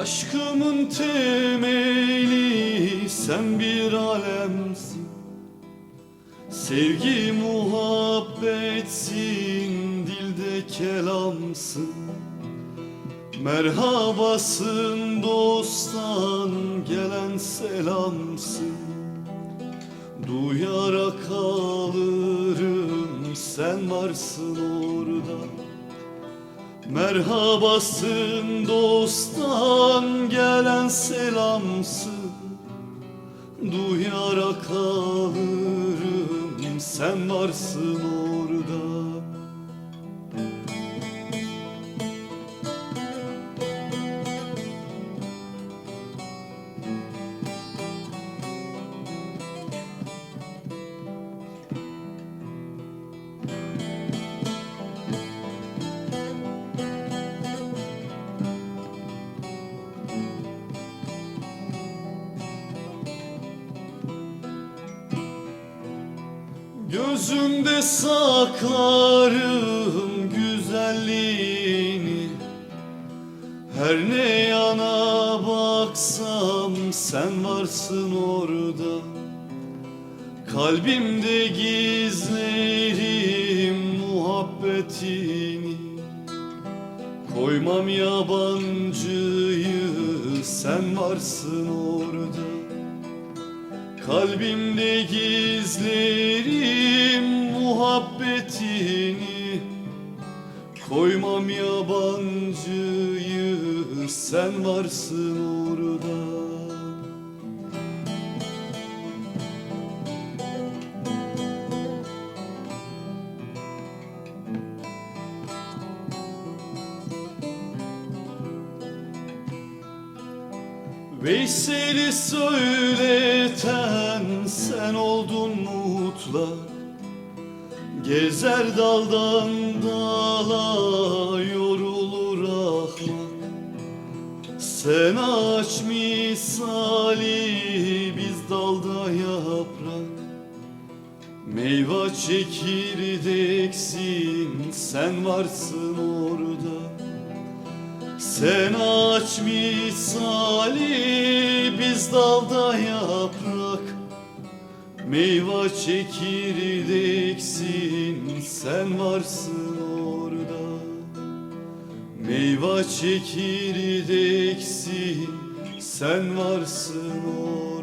Aşkımın temeli sen bir alemsin. Sevgi muhabbetsin dilde kelamsın. Merhabasın dosttan gelen selamsın. Duyarak alırım sen varsın orada Merhabasın dosttan gelen selamsın. Duyarak alırım sen varsın orada Gözümde saklarım güzelliğini. Her ne yana baksam sen varsın orada. Kalbimde gizlerim muhabbetini. Koymam yabancıyı sen varsın orada Kalbimde gizlerim muhabbetini. Koymam yabancıyı sen varsın orada Veysel'i söyleten sen oldun mutlak. Gezer daldan dala yorulur ahmak Sen ağaç misali biz dalda yaprak. Meyve çekirdeksin sen varsın orada sen ağaç misali biz dalda yaprak. Meyve çekirdeksin sen varsın orada. Meyve çekirdeksin sen varsın orada